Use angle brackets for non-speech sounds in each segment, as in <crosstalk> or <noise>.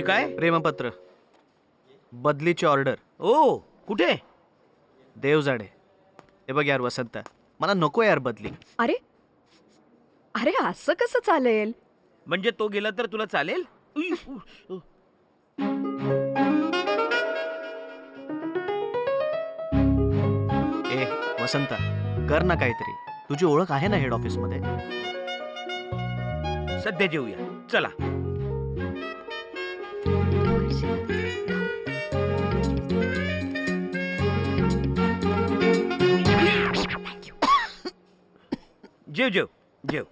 हे काय? प्रेमपत्र. बदलीची ऑर्डर. ओ कुठे? देवजाडे. हे बघ यार वसंत मला नको यार बदली. अरे अरे असं कसं चालेल? म्हणजे तो गेला तर तुला चालेल? उई, उ, उ. ए वसंत कर ना काहीतरी. तुझी ओळख आहे ना हेड ऑफिसमध्ये? सध्या जेऊया. चला. जेव जेव जेव.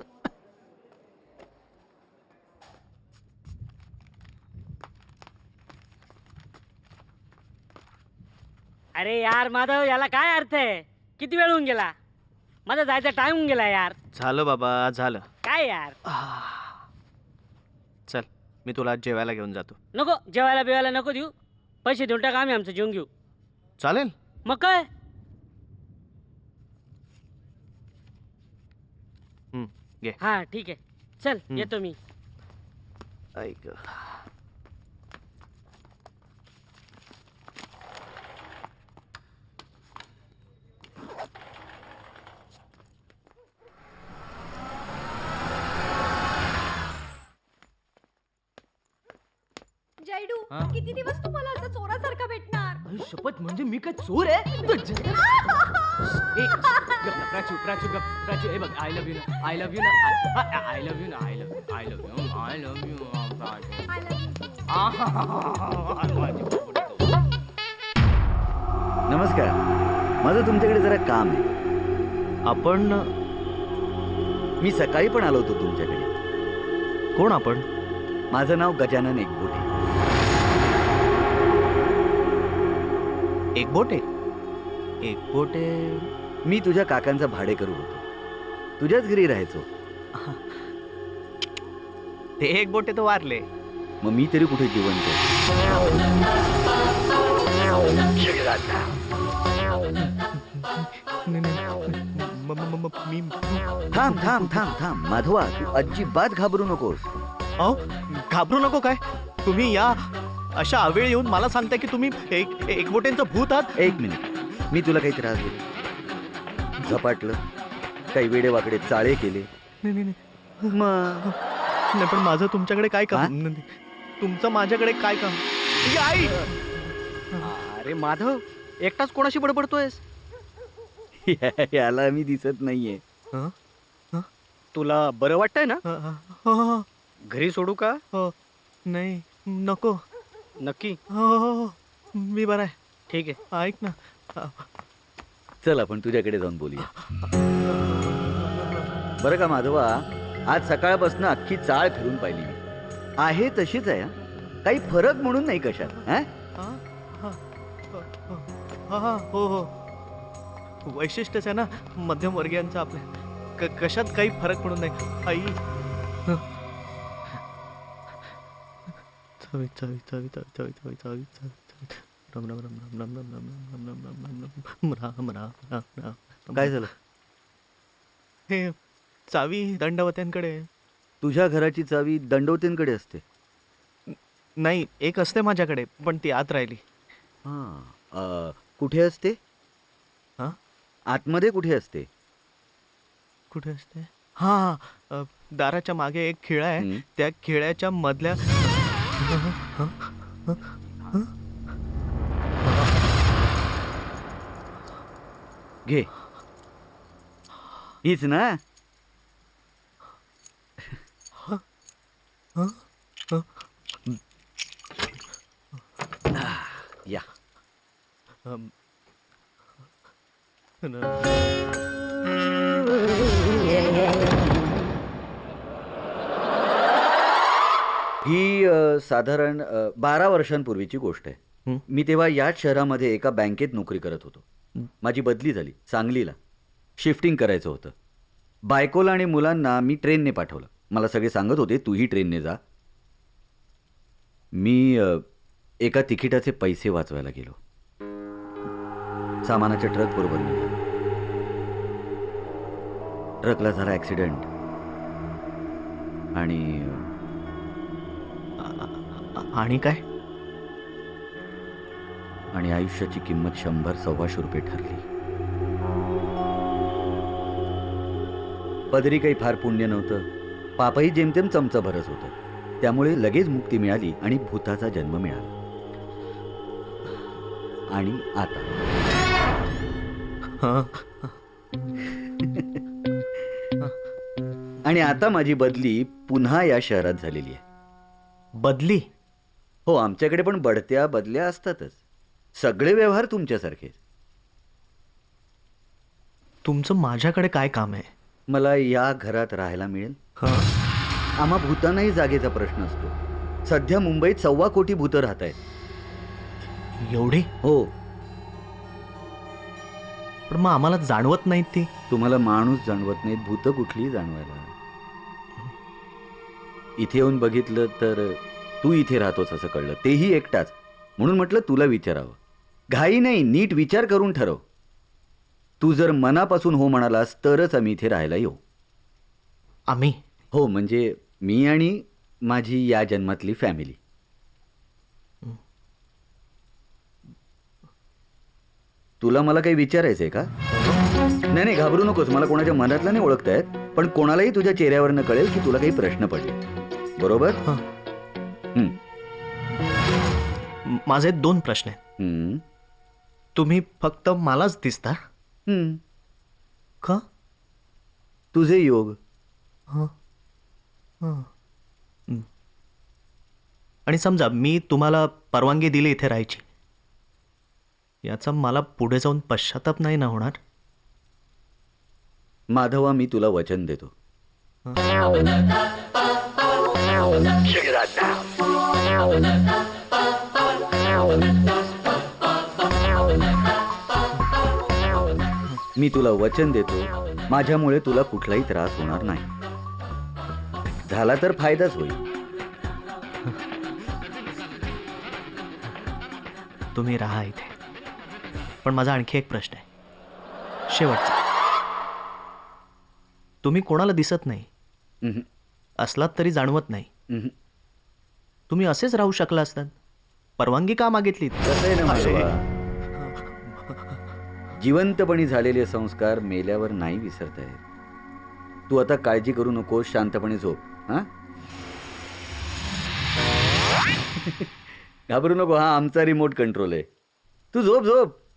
अरे यार माधव याला काय अर्थ आहे? किती वेळ होऊन गेला? माझा जायचा टाइम होऊन गेला यार. झालं बाबा झालं. काय यार? चल मी तुला आज जेवायला घेऊन जातो. नको जेवायला बिवायला नको देऊ. पैसे देऊन टाका आम्ही आमचं जेवून घेऊ. चालेल. मग काय? हं, घे. हा ठीक आहे. चल हम्म. येतो मी. ऐक. जयडू किती दिवस तुम्हाला असं चोरासारखा भेटणार? शपथ म्हणजे मी काय चोर आहे? <laughs> तो ज- ए, गप ना, प्राचू प्राचू गप प्राचू हे बघ आय लव्ह यू ना आय लव्ह यू ना आय लव्ह यू ना I love I love you I love you नमस्कार. माझं तुमच्याकडे जरा काम आहे. आपण मी सकाळी पण आलो होतो तुमच्याकडे. कोण आपण? माझं नाव गजानन एकबोटे. एक बोटे एक बोटे मी तुझ्या काकांचा भाडेकरू होतो. तुझ्याच घरी राहायचो. ते एक बोटे तो वारले. मग मी तरी कुठे जिवंत थांब थांब थांब थांब. माधवा तू अजिबात घाबरू नकोस. अहो घाबरू नको काय? तुम्ही या. अशा आवेळ येऊन मला सांगताय की तुम्ही एक एक बोटेंचं भूत आहात? एक मिनिट. मी तुला काही त्रास देतो झपाटलं काही वेडे वाकडे चाळे केले. नाही नाही, नाही. मग? नाही, पण माझं तुमच्याकडे काय हा? काम नाही, नाही. तुमचं माझ्याकडे काय काम? ही आई! अरे माधव एकटाच कोणाशी बडबडतोयस? याला मी दिसत नाहीये. हं? तुला बरं वाटतंय ना? हं, हं, हं, हं, घरी सोडू का? हं. नाही नको. नक्की? हो हो, हो. मी बरा आहे. ठीक आहे. ऐक ना. हं, चल आपण तुझ्याकडे जाऊन बोलूया. बरं का माधवा? आज सकाळपासून अख्खी चाळ फिरून पाहिली मी. आहे तशीच आहे हं. काही फरक म्हणून नाही कशात हं? हं, हो हो वैशिष्ट्यच आहे ना मध्यमवर्गीयांचं आपल्या. क कशात काही फरक पडून नाही. आई. चवी चवी चवी चवी चवी चवी चवी चवी. राम राम राम राम राम राम राम राम राम राम राम राम राम राम राम राम काय झालं हे चावी दंडवत्यांकडे. तुझ्या घराची चावी दंडवतींकडे असते नाही एक असते माझ्याकडे पण ती आत राहिली हां कुठे असते हां आतमध्ये कुठे असते कुठे असते हां हां अ, दाराच्या मागे एक खिळा आहे हं. त्या खिळ्याच्या मधल्या घे हीच ना या ही अ, साधारण अ, बारा वर्षांपूर्वीची गोष्ट आहे. मी तेव्हा याच शहरामध्ये एका बँकेत नोकरी करत होतो. माझी बदली झाली सांगलीला. शिफ्टिंग करायचं होतं. बायकोला आणि मुलांना मी ट्रेनने पाठवलं. मला सगळे सांगत होते तूही ट्रेनने जा. मी एका तिकिटाचे पैसे वाचवायला गेलो. सामानाच्या ट्रक बरोबर निघालो. ट्रकला झाला ॲक्सिडेंट. आणि आणि काय? आणि आयुष्याची किंमत शंभर सव्वाशे रुपये ठरली. पदरी काही फार पुण्य नव्हतं. पापही जेमतेम चमचा भरच होतं. त्यामुळे लगेच मुक्ती मिळाली आणि भूताचा जन्म मिळाला. आणि आता. हं, आणि आता माझी बदली पुन्हा या शहरात झालेली आहे. बदली? हो आमच्याकडे पण बढत्या बदल्या असतातच. सगळे व्यवहार तुमच्यासारखेच तुमचं माझ्याकडे काय काम आहे? मला या घरात राहायला मिळेल. हं, आम्हा भूतांनाही जागेचा प्रश्न असतो. सध्या मुंबईत सव्वा कोटी भूतं राहत आहेत एवढी? हो. पण मग आम्हाला जाणवत नाहीत ती. तुम्हाला माणूस जाणवत नाहीत भूतं कुठलीही जाणवायला. इथे येऊन बघितलं तर तू इथे राहतोस असं कळलं. तेही एकटाच. म्हणून म्हटलं तुला विचारावं. घाई नाही नीट विचार करून ठरव. तू जर मनापासून हो म्हणालास तरच आम्ही इथे राहायला येऊ. आम्ही? हो म्हणजे मी आणि माझी या जन्मातली फॅमिली तुला मला काही विचारायचं आहे का? नाही नाही घाबरू नकोस. मला कोणाच्या मनातला नाही ओळखतायत पण कोणालाही तुझ्या चेहऱ्यावरनं कळेल की तुला काही प्रश्न पडले. बरोबर? हं. माझे दोन प्रश्न आहेत. हं. तुम्ही फक्त मलाच दिसता? हं. का? तुझे योग. आणि समजा मी तुम्हाला परवानगी दिली इथे राहायची. याचा मला पुढे जाऊन पश्चाताप नाही ना होणार? माधवा मी तुला वचन देतो. मी तुला वचन देतो माझ्यामुळे तुला कुठलाही त्रास होणार नाही. झाला तर फायदाच होईल. <laughs> तुम्ही राहा इथे. पण माझा आणखी एक प्रश्न आहे. शेवटचा. तुम्ही कोणाला दिसत नाही असलात तरी जाणवत नाही. तुम्ही असेच राहू शकला असतात. परवानगी का मागितली जिवंतपणी झालेले संस्कार मेल्यावर नाही विसरता येत. तू आता काळजी करू नकोस शांतपणे झोप हा? <laughs> घाबरू नको हा आमचा रिमोट कंट्रोल आहे. तू झोप झोप.